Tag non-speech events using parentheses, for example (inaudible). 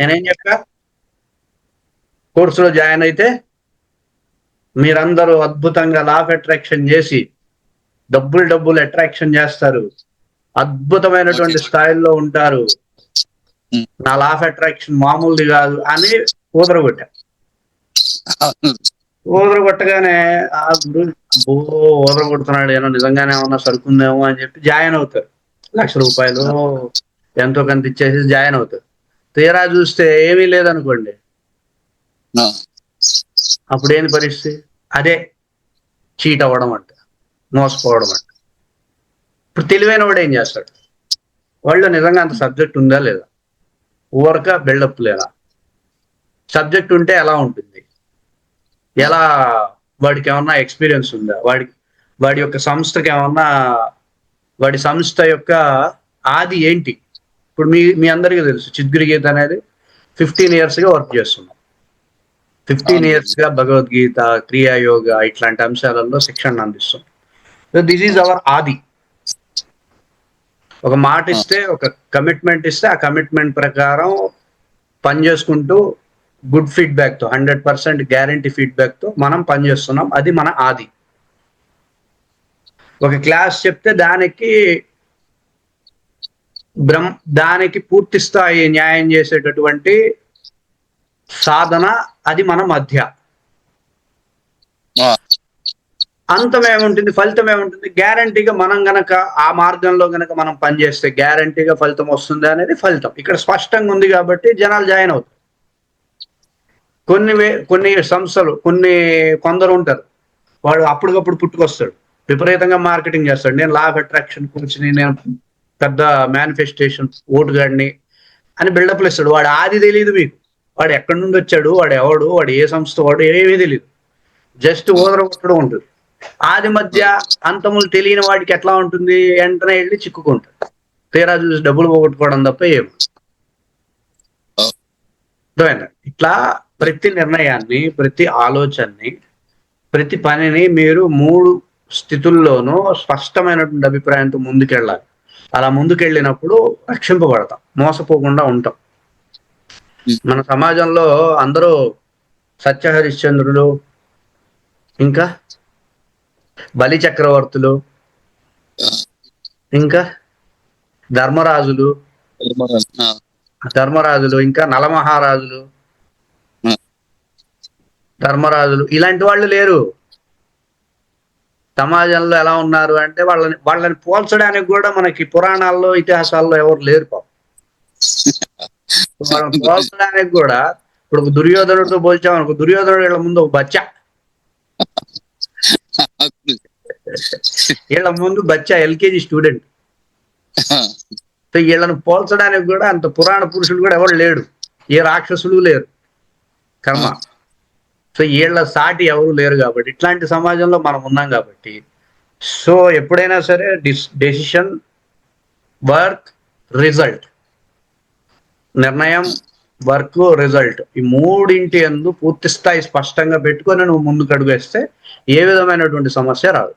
నేనేం చెప్పా కోర్సులో జాయిన్ అయితే మీరందరూ అద్భుతంగా లా ఆఫ్ అట్రాక్షన్ చేసి డబ్బులు డబ్బులు అట్రాక్షన్ చేస్తారు అద్భుతమైనటువంటి Okay. స్థాయిలో ఉంటారు Hmm. నా లా ఆఫ్ అట్రాక్షన్ మామూలుది కాదు అని ఊదరగొట్టా. ఊదరగొట్టగానే ఆ గురు ఊదరగొడుతున్నాడు ఏమో నిజంగానే ఏమన్నా సరుకుందేమో అని చెప్పి జాయిన్ అవుతారు లక్ష రూపాయలు ఎంతో కొంత ఇచ్చేసి జాయిన్ అవుతారు తీరా చూస్తే ఏమీ లేదనుకోండి. అప్పుడు పరిస్థితి? అదే చీట్ అవ్వడం అంట మోసపోవడం అంట. ఇప్పుడు తెలివైన వాడు ఏం చేస్తాడు? వాళ్ళు నిజంగా అంత సబ్జెక్ట్ ఉందా లేదా? ఊరక బిల్డప్ లేదా? సబ్జెక్ట్ ఉంటే ఎలా ఉంటుంది? ఎలా వాడికి ఏమన్నా ఎక్స్పీరియన్స్ ఉందా? వాడి వాడి యొక్క సంస్థకి ఏమన్నా వాడి సంస్థ యొక్క ఆది ఏంటి? ఇప్పుడు మీ మీ అందరికీ తెలుసు చిద్గురి గీత అనేది ఫిఫ్టీన్ ఇయర్స్గా వర్క్ చేస్తున్నాం ఫిఫ్టీన్. ఇయర్స్గా భగవద్గీత క్రియాయోగ ఇట్లాంటి అంశాలలో శిక్షణ అందిస్తాం సో దిస్ ఈజ్ అవర్ ఆది. ఒక మాట ఇస్తే ఒక కమిట్మెంట్ ఇస్తే ఆ కమిట్మెంట్ ప్రకారం పని చేసుకుంటూ గుడ్ ఫీడ్బ్యాక్తో హండ్రెడ్ పర్సెంట్ గ్యారంటీ ఫీడ్బ్యాక్తో మనం పనిచేస్తున్నాం అది మన ఆది. ఒక క్లాస్ చెప్తే దానికి బ్రహ్మ దానికి పూర్తి స్థాయి న్యాయం చేసేటటువంటి సాధన అది మన మధ్య. అంతం ఏముంటుంది? ఫలితం ఏముంటుంది? గ్యారంటీగా మనం గనక ఆ మార్గంలో గనక మనం పనిచేస్తే గ్యారంటీగా ఫలితం వస్తుంది అనేది ఫలితం. ఇక్కడ స్పష్టంగా ఉంది కాబట్టి జనాలు జాయిన్ అవుతారు. కొన్ని కొన్ని సంస్థలు కొన్ని కొందరు ఉంటారు. వాడు అప్పటికప్పుడు పుట్టుకొస్తాడు. విపరీతంగా మార్కెటింగ్ చేస్తాడు. నేను లా ఆఫ్ అట్రాక్షన్ కూర్చుని నేను పెద్ద మేనిఫెస్టేషన్ ఓటుగాడిని అని బిల్డప్లు ఇస్తాడు. వాడు ఆది తెలియదు మీకు. వాడు ఎక్కడి నుండి వచ్చాడు? వాడు ఎవడు? వాడు ఏ సంస్థ? వాడు ఏమీ తెలియదు జస్ట్ ఓదర కొట్టడం ఉంటుంది. ఆది మధ్య అంతములు తెలియని వాడికి ఎట్లా ఉంటుంది? వెంటనే వెళ్ళి చిక్కుకుంటాడు. తీరా చూసి డబ్బులు పోగొట్టుకోవడం తప్ప ఏమి ఇట్లా ప్రతి నిర్ణయాన్ని ప్రతి ఆలోచనని ప్రతి పనిని మీరు మూడు స్థితుల్లోనూ స్పష్టమైనటువంటి అభిప్రాయంతో ముందుకెళ్ళాలి. అలా ముందుకెళ్ళినప్పుడు రక్షింపబడతాం. మోసపోకుండా ఉంటాం. మన సమాజంలో అందరూ సత్యహరిశ్చంద్రులు ఇంకా బలి చక్రవర్తులు ఇంకా ధర్మరాజులు ధర్మరాజులు ఇంకా నలమహారాజులు. ధర్మరాజులు ఇలాంటి వాళ్ళు లేరు. సమాజంలో ఎలా ఉన్నారు అంటే వాళ్ళని వాళ్ళని పోల్చడానికి కూడా మనకి పురాణాల్లో ఇతిహాసాల్లో ఎవరు లేరు పాపం. వాళ్ళని (laughs) పోల్చడానికి కూడా ఇప్పుడు దుర్యోధనుడితో పోల్చామనుకో దుర్యోధనుడు వీళ్ళ ముందు ఒక బచ్చ. (laughs) వీళ్ళ ముందు బచ్చ ఎల్కేజీ స్టూడెంట్. (laughs) వీళ్ళని పోల్చడానికి కూడా అంత పురాణ పురుషుడు కూడా ఎవరు లేడు. ఏ రాక్షసులు లేరు. కర్మ. సో వీళ్ళ సాటి ఎవరు లేరు కాబట్టి ఇట్లాంటి సమాజంలో మనం ఉన్నాం కాబట్టి సో ఎప్పుడైనా సరే డిస్ డెసిషన్ వర్క్ రిజల్ట్ నిర్ణయం వర్క్ రిజల్ట్ ఈ మూడింటి ఎందు పూర్తి స్థాయి స్పష్టంగా పెట్టుకొని నువ్వు ముందుకు అడుగు వేస్తే ఏ విధమైనటువంటి సమస్య రాదు.